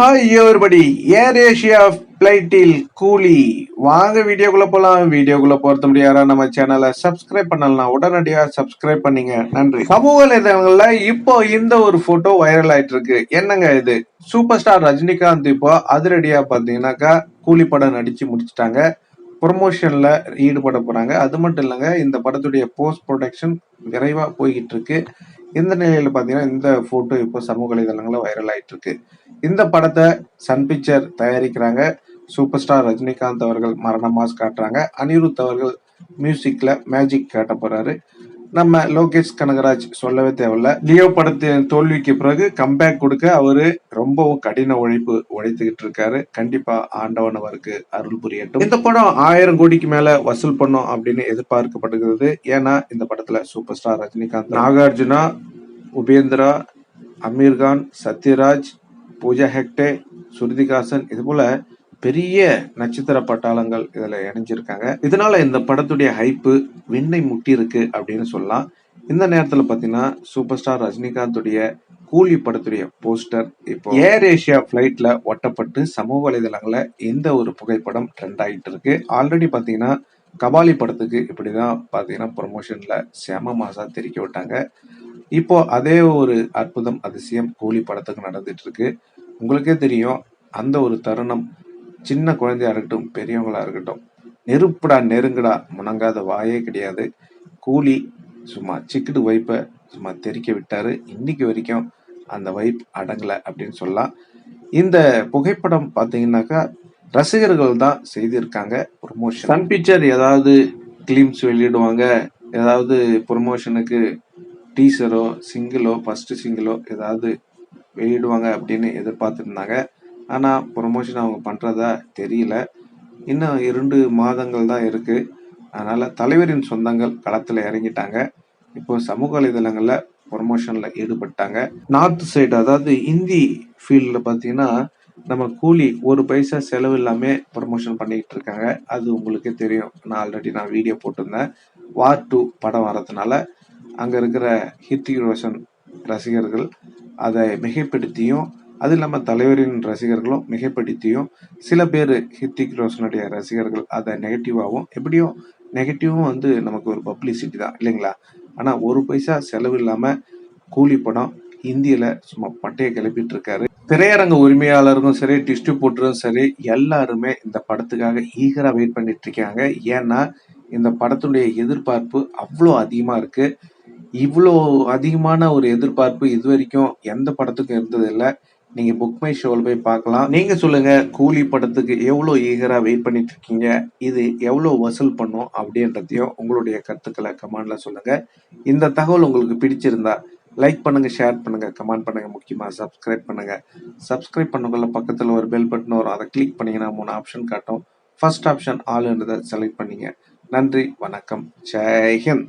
Hi everybody Air Asia பிளைட்டில் கூலி. வாங்க வீடியோக்குள்ள போலாம். வீடியோக்குள்ள பொறுத்த முடியாரா நம்ம சேனலை சப்ஸ்கிரைப் பண்ணலாம் உடனடியாக சப்ஸ்கிரைப் பண்ணீங்க. நன்றி. சமூக வலைதளங்களில் இப்போ இந்த ஒரு போட்டோ வைரல் ஆயிட்டு இருக்கு என்னங்க இது? சூப்பர் ஸ்டார் ரஜினிகாந்த் இப்போ அதிரடியாக பார்த்தீங்கன்னாக்கா கூலி படம் நடிச்சு முடிச்சிட்டாங்க. ப்ரொமோஷனில் ஈடுபட போகிறாங்க அது மட்டும் இல்லைங்க இந்த படத்துடைய போஸ்ட் ப்ரொடக்ஷன் விரைவாக போய்கிட்டு இருக்கு இந்த நிலையில பாத்தீங்கன்னா இந்த போட்டோ இப்போ சமூக வலைதளங்கள்ல வைரல் ஆயிட்டு இருக்கு இந்த படத்தை சன் பிக்சர் தயாரிக்கிறாங்க. சூப்பர் ஸ்டார் ரஜினிகாந்த் அவர்கள் மரண மாஸ் காட்டுறாங்க. அனிருத் அவர்கள் மியூசிக்ல மேஜிக் காட்ட போறாரு. நம்ம லோகேஷ் கனகராஜ் சொல்லவே தேவையில்ல. லியோ படத்தின் தோல்விக்கு பிறகு கம்பேக் கொடுக்க அவரு ரொம்பவும் கடின உழைப்பு உழைத்துக்கிட்டு இருக்காரு. கண்டிப்பா ஆண்டவன் அவருக்கு அருள் புரியட்டும். இந்த படம் ஆயிரம் கோடிக்கு மேல வசூல் பண்ணும் அப்படின்னு எதிர்பார்க்கப்படுகிறது. ஏன்னா இந்த படத்துல சூப்பர் ஸ்டார் ரஜினிகாந்த் நாகார்ஜுனா உபேந்திரா அமீர்கான் சத்யராஜ் பூஜா ஹெக்டே சுருதிகாசன் இது போல பெரிய நட்சத்திர பட்டாளங்கள் இதில் இணைஞ்சிருக்காங்க. இதனால இந்த படத்துடைய ஹைப்பு விண்ணை முட்டி இருக்கு அப்படின்னு சொல்லலாம். இந்த நேரத்தில் பார்த்தீங்கன்னா சூப்பர் ஸ்டார் ரஜினிகாந்துடைய கூலி படத்துடைய போஸ்டர் இப்போ ஏர் ஏஷியா ஃப்ளைட்டில் ஒட்டப்பட்டு சமூக வலைதளங்களில் இந்த ஒரு புகைப்படம் ட்ரெண்ட் ஆகிட்டு இருக்கு ஆல்ரெடி பார்த்தீங்கன்னா கபாலி படத்துக்கு இப்படிதான் பார்த்தீங்கன்னா ப்ரொமோஷன்ல செம மாசா தெரிக்க விட்டாங்க. இப்போ அதே ஒரு அற்புதம் அதிசயம் கூலி படத்துக்கு நடந்துட்டு இருக்கு. உங்களுக்கே தெரியும் அந்த ஒரு தருணம் சின்ன குழந்தையா இருக்கட்டும் பெரியவங்களா இருக்கட்டும் நெருப்புடா நெருங்குடா முணங்காத வாயே கிடையாது. கூலி சும்மா சிக்கிட்டு வைப்பை சும்மா தெறிக்க விட்டாரு. இன்னைக்கு வரைக்கும் அந்த வைப் அடங்கலை அப்படின்னு சொல்லலாம். இந்த புகைப்படம் பார்த்தீங்கன்னாக்கா ரசிகர்கள் தான் செய்திருக்காங்க ப்ரொமோஷன் சன் பிக்சர் ஏதாவது கிளிம்ஸ் வெளியிடுவாங்க ஏதாவது ப்ரொமோஷனுக்கு டீசரோ சிங்கிளோ ஃபஸ்ட்டு சிங்கிளோ ஏதாவது வெளியிடுவாங்க அப்படின்னு எதிர்பார்த்துருந்தாங்க. ஆனால் ப்ரொமோஷன் அவங்க பண்ணுறதா தெரியல. இன்னும் இரண்டு மாதங்கள் தான் இருக்குது அதனால் தலைவரின் சொந்தங்கள் களத்தில் இறங்கிட்டாங்க. இப்போ சமூக வலைதளங்களில் ப்ரொமோஷனில் ஈடுபட்டாங்க. நார்த் சைடு அதாவது இந்தி ஃபீல்டில் பார்த்தீங்கன்னா நம்ம கூலி ஒரு பைசா செலவு இல்லாமல் ப்ரொமோஷன் பண்ணிக்கிட்டு இருக்காங்க. அது உங்களுக்கே தெரியும். நான் ஆல்ரெடி நான் வீடியோ போட்டிருந்தேன். வார் டூ படம் வரதுனால அங்கே இருக்கிற ஹித்திக் ரோஷன் ரசிகர்கள் அதை மிகைப்படுத்தியும் அது இல்லாமல் தலைவரின் ரசிகர்களும் மிகைப்படுத்தியும் சில பேர் ஹித்திக் ரோஷனுடைய ரசிகர்கள் அதை நெகட்டிவாகவும் எப்படியும் நெகட்டிவும் வந்து நமக்கு ஒரு பப்ளிசிட்டி தான் இல்லைங்களா? ஆனால் ஒரு பைசா செலவு இல்லாமல் கூலி படம் இந்தியில் சும்மா பட்டையை கிளப்பிட்டு இருக்காரு. திரையரங்க உரிமையாளருக்கும் சரி டிஸ்ட்ரிபியூட்டரும் சரி எல்லாருமே இந்த படத்துக்காக ஈகராக வெயிட் பண்ணிட்டு இருக்காங்க. ஏன்னா இந்த படத்துடைய எதிர்பார்ப்பு அவ்வளோ அதிகமாக இருக்கு. இவ்வளோ அதிகமான ஒரு எதிர்பார்ப்பு இது வரைக்கும் எந்த படத்துக்கும் இருந்ததில்லை. நீங்கள் நீங்க புக் மை ஷோவில் போய் பார்க்கலாம். நீங்க சொல்லுங்க கூலி படத்துக்கு எவ்வளோ ஈகரா வெயிட் பண்ணிட்டு இருக்கீங்க? இது எவ்வளோ வசூல் பண்ணும்? அப்படின்றதையும் உங்களுடைய கருத்துக்களை கமெண்ட்ல சொல்லுங்க. இந்த தகவல் உங்களுக்கு பிடிச்சிருந்தா லைக் பண்ணுங்க ஷேர் பண்ணுங்க கமெண்ட் பண்ணுங்க முக்கியமாக சப்ஸ்கிரைப் பண்ணுங்க. சப்ஸ்கிரைப் பண்ணக்குள்ள பக்கத்தில் ஒரு பெல் பட்டன் வரும். அதை கிளிக் பண்ணீங்கன்னா மூணு ஆப்ஷன் காட்டும். ஃபர்ஸ்ட் ஆப்ஷன் ஆளுன்றதை செலக்ட் பண்ணீங்க. நன்றி வணக்கம். ஜெய்ஹிந்த்